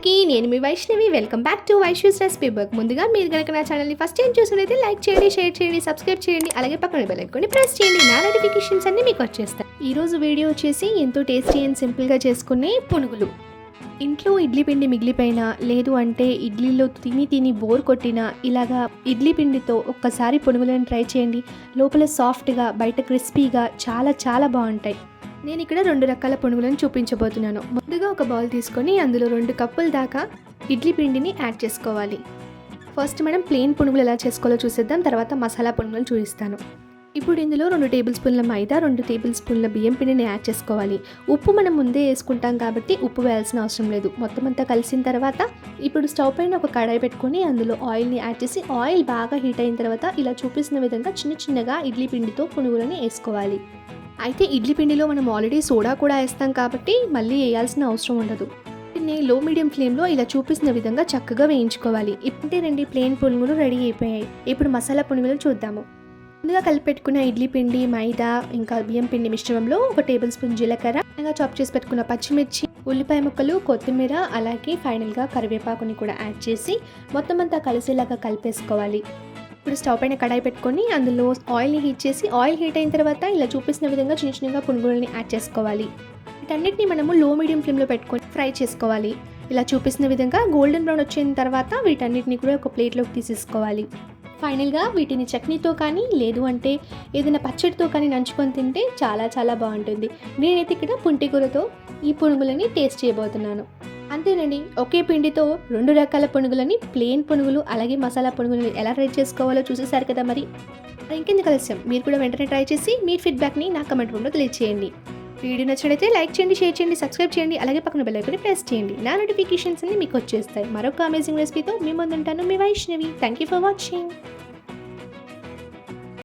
అందరికీ నేను మీ Vaishnavi. Welcome back to Vaishu's recipe book ముందుగా మీరు కనుక నా ఛానల్ని ఫస్ట్ టైం చూసినట్లయితే లైక్ చేయండి షేర్ చేయండి సబ్స్క్రైబ్ చేయండి అలాగే పక్కన బెల్ ఐకాన్ని ప్రెస్ చేయండి. నా నోటిఫికేషన్స్ అన్ని మీకు వచ్చేస్తాయి. ఈ రోజు వీడియో వచ్చేసి ఎంతో టేస్టీ అండ్ సింపుల్గా చేసుకునే పునుగులు. ఇంట్లో ఇడ్లీ పిండి మిగిలిపోయినా లేదు అంటే ఇడ్లీలో తిని తిని బోర్ కొట్టినా ఇలాగా ఇడ్లీ పిండితో ఒక్కసారి పునుగులను ట్రై చేయండి. లోపల సాఫ్ట్గా బయట క్రిస్పీగా చాలా చాలా బాగుంటాయి. నేను ఇక్కడ రెండు రకాల పునుగులను చూపించబోతున్నాను. ముందుగా ఒక బౌల్ తీసుకొని అందులో రెండు కప్పుల దాకా ఇడ్లీ పిండిని యాడ్ చేసుకోవాలి. ఫస్ట్ మనం ప్లెయిన్ పునుగులు ఎలా చేసుకోవాలో చూసేద్దాం తర్వాత మసాలా పునుగులను చూపిస్తాను. ఇప్పుడు ఇందులో రెండు టేబుల్ స్పూన్ల మైదా రెండు టేబుల్ స్పూన్ల బియ్యం పిండిని యాడ్ చేసుకోవాలి. ఉప్పు మనం ముందే వేసుకుంటాం కాబట్టి ఉప్పు వేయాల్సిన అవసరం లేదు. మొత్తం అంతా కలిసిన తర్వాత ఇప్పుడు స్టవ్ పైన ఒక కడాయి పెట్టుకొని అందులో ఆయిల్ని యాడ్ చేసి ఆయిల్ బాగా హీట్ అయిన తర్వాత ఇలా చూపిస్తున్న విధంగా చిన్న చిన్నగా ఇడ్లీ పిండితో పునుగులని వేసుకోవాలి. అయితే ఇడ్లీ పిండిలో మనం ఆల్రెడీ సోడా కూడా వేస్తాం కాబట్టి మళ్ళీ వేయాల్సిన అవసరం ఉండదు. వీటిని లో మీడియం ఫ్లేమ్లో ఇలా చూపిస్తున్న విధంగా చక్కగా వేయించుకోవాలి. ఇప్పుడే రెండు ప్లేన్ పునుగులు రెడీ అయిపోయాయి. ఇప్పుడు మసాలా పునుగులు చూద్దాము. ముందుగా కలిపెట్టుకున్న ఇడ్లీ పిండి మైదా ఇంకా బియ్యం పిండి మిశ్రమంలో ఒక టేబుల్ స్పూన్ జీలకర్ర ఇంకా చాప్ చేసి పెట్టుకున్న పచ్చిమిర్చి ఉల్లిపాయ ముక్కలు కొత్తిమీర అలాగే ఫైనల్గా కరివేపాకుని కూడా యాడ్ చేసి మొత్తం అంతా కలిసేలాగా కలిపేసుకోవాలి. ఇప్పుడు స్టవ్ పైన కడాయి పెట్టుకొని అందులో ఆయిల్ని హీట్ చేసి ఆయిల్ హీట్ అయిన తర్వాత ఇలా చూపిస్తున్న విధంగా చిన్న చిన్నగా పునుగులని యాడ్ చేసుకోవాలి. వీటన్నిటిని మనము లో మీడియం ఫ్లేమ్లో పెట్టుకొని ఫ్రై చేసుకోవాలి. ఇలా చూపిస్తున్న విధంగా గోల్డెన్ బ్రౌన్ వచ్చిన తర్వాత వీటన్నిటిని కూడా ఒక ప్లేట్లోకి తీసేసుకోవాలి. ఫైనల్గా వీటిని చట్నీతో కానీ లేదు అంటే ఏదైనా పచ్చడితో కానీ నంచుకొని తింటే చాలా చాలా బాగుంటుంది. నేనైతే ఇక్కడ పుంటికూరతో ఈ పునుగులని టేస్ట్ చేయబోతున్నాను. అంతేనండి. ఒకే పిండితో రెండు రకాల పునుగులని ప్లేన్ పునుగులు అలాగే మసాలా పునుగులు ఎలా ట్రై చేసుకోవాలో చూసేసారు కదా మరి. ఇంకెందుకు కలిసాం మీరు కూడా వెంటనే ట్రై చేసి మీ ఫీడ్బ్యాక్ని నా కమెంట్ రూమ్లో తెలియచేయండి. వీడియో నచ్చినట్లయితే లైక్ చేయండి షేర్ చేయండి సబ్స్క్రైబ్ చేయండి అలాగే పక్కన బెల్ ఐకాన్ని ప్రెస్ చేయండి. నా నోటిఫికేషన్స్ అన్ని మీకు వచ్చేస్తాయి. మరొక అమేజింగ్ రెసిపీతో మీ ముందుంటాను మీ Vaishnavi. Thank you for watching